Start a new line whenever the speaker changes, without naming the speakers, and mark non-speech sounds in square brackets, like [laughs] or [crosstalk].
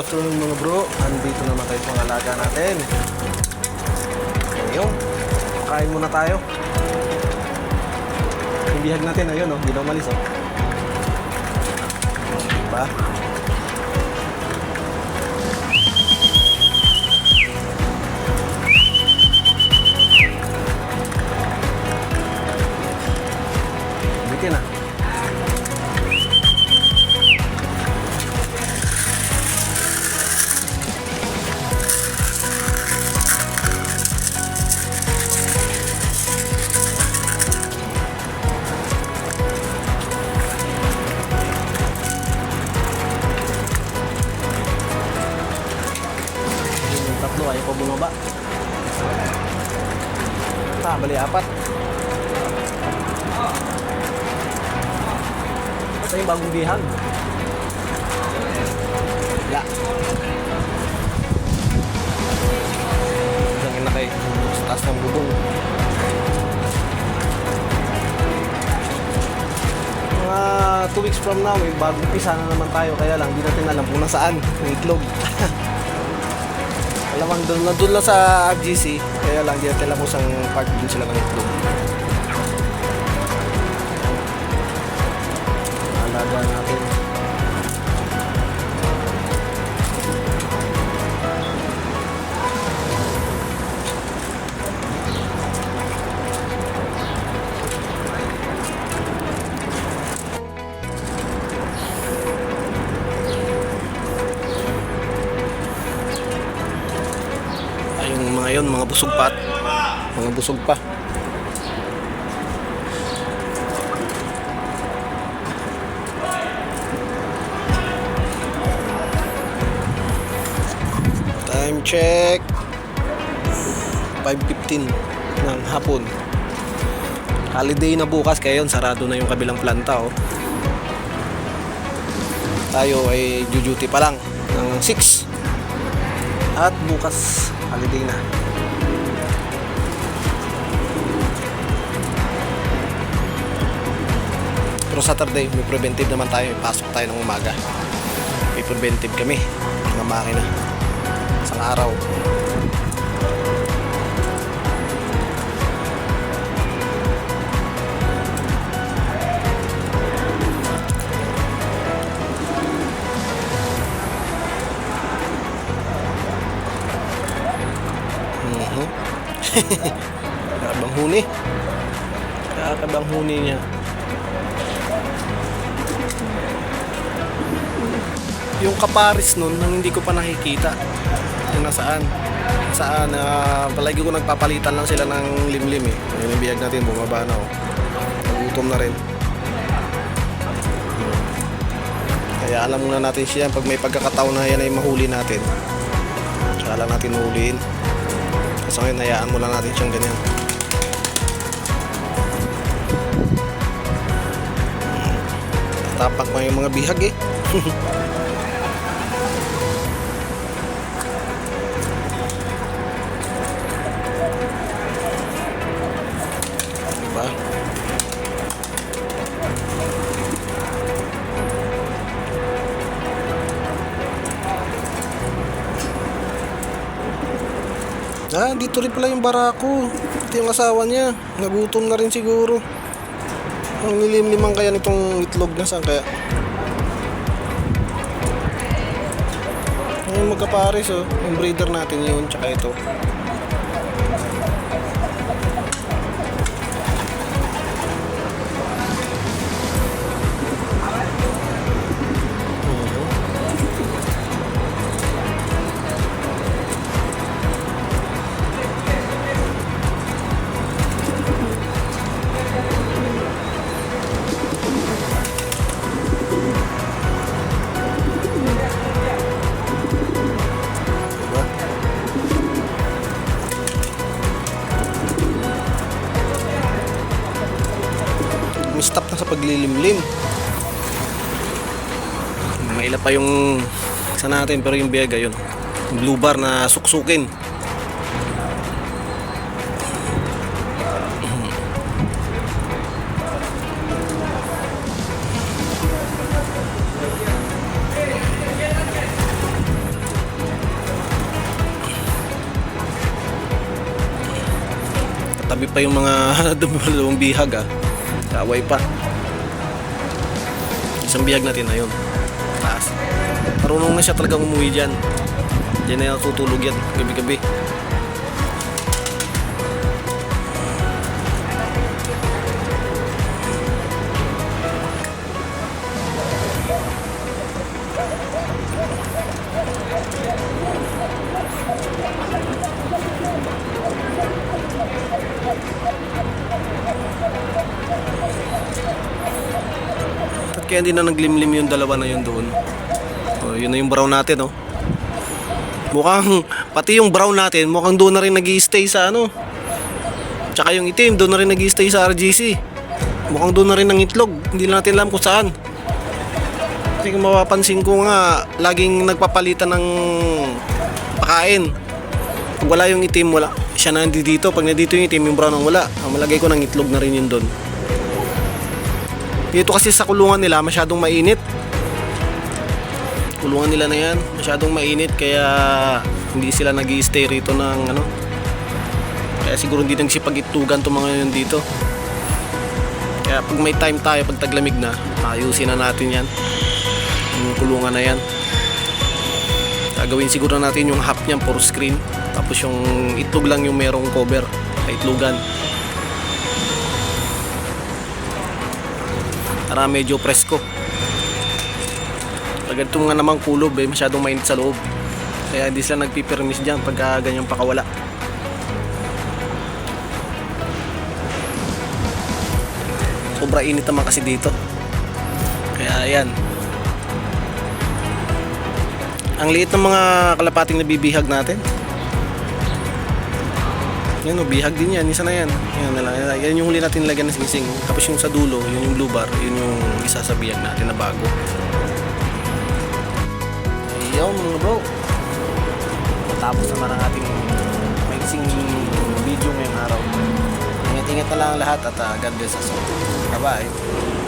afternoon mga bro, andito naman tayo pang alaga natin. Ngayon, kain muna tayo. Yung bihag natin, ayun oh, hindi na umalis oh. Diba? Bumaba. Ah, bali apat. Ito yung bagong bihag. Wala. Isang ina kay sa taas ng bubong. Mga 2 weeks from now, may bagong pisa na naman tayo. Kaya lang, di natin alam kung nasaan yung itlog. [laughs] Alamang doon doon lang sa FGC, kaya lang di natin alam kung part din sila ng. Busog pa. Mga busog pa. Time check. 5.15 ng hapon. Holiday na bukas kaya yun sarado na yung kabilang planta oh. Tayo ay duty pa lang ng 6 at bukas holiday na. Pero Saturday, may preventive naman tayo. Pasok tayo ng umaga. May preventive kami. Mga makina. Isang araw. Mhm. [laughs] Kakabang huni. Kakabang huni niya. Yung kaparis nun, nang hindi ko pa nakikita. Yung nasaan. Saan, uh, palagi ko nagpapalitan lang sila ng limlim eh. Yung biyag natin, bumaba na oh. Nagutom na rin. Kaya alam muna natin siya pag may pagkakataon na yan ay mahuli natin. Tsaka lang natin mahuliin. So ngayon, hayaan mo lang natin siyang ganyan. Tapak pa yung mga bihag eh. Ah, dito rin pala yung barako. Ito yung asawa niya. Nagutom na rin siguro. Ang nilimliman kaya nitong itlog na saan kaya? Yung magkapares oh. Yung breeder natin yun. Tsaka ito. naglilimlim. Maila pa yung sa natin pero yung biyaga yun. Blue bar na suksukin. Katabi pa yung mga [laughs] dalawang bihag ah. Kaway pa. Isang bihag natin na yun. Taas. Marunong na siya talagang umuwi dyan. Diyan na yan natutulog yan. Gabi-gabi. Kaya hindi na naglimlim yung dalawa na yun doon. Oh, yun na yung brown natin, oh. Mukhang, pati yung brown natin, mukhang doon na rin nag stay sa ano. Tsaka yung itim, doon na rin nag stay sa RGC. Mukhang doon na rin ng itlog. Hindi na natin alam kung saan. Kasi kung mapapansin ko nga, laging nagpapalitan ng pakain. Pag wala yung itim, wala. Siya na dito. Pag nandito yung itim, yung brown ang wala. Ang malagay ko ng itlog na rin yun doon. Dito kasi sa kulungan nila masyadong mainit. Kulungan nila na yan, masyadong mainit kaya hindi sila nag stay rito ng ano. Kaya siguro hindi nagsipag-itugan itong mga yun dito. Kaya pag may time tayo, pag taglamig na, ayusin na natin yan. Yung kulungan na yan. Gagawin siguro natin yung half niyan for screen. Tapos yung itlog lang yung merong cover na itlogan. Para medyo presko. Pag ito nga namang kulob eh, masyadong mainit sa loob. Kaya hindi sila nagpipermis dyan pagka ganyang pakawala. Sobra init naman kasi dito. Kaya ayan. Ang liit ng mga kalapating nabibihag natin. Yan o, bihag din yan. Isa na yan. Yan, na lang. yan yung huli natin lagyan ng singsing. Tapos yung sa dulo, yun yung blue bar. Yun yung isa sa bihag natin na bago. Ayun mga bro. Tapos naman ang ating mixing video ngayong araw. Ingat-ingat na lang ang lahat at uh, God bless us all. Bye-bye.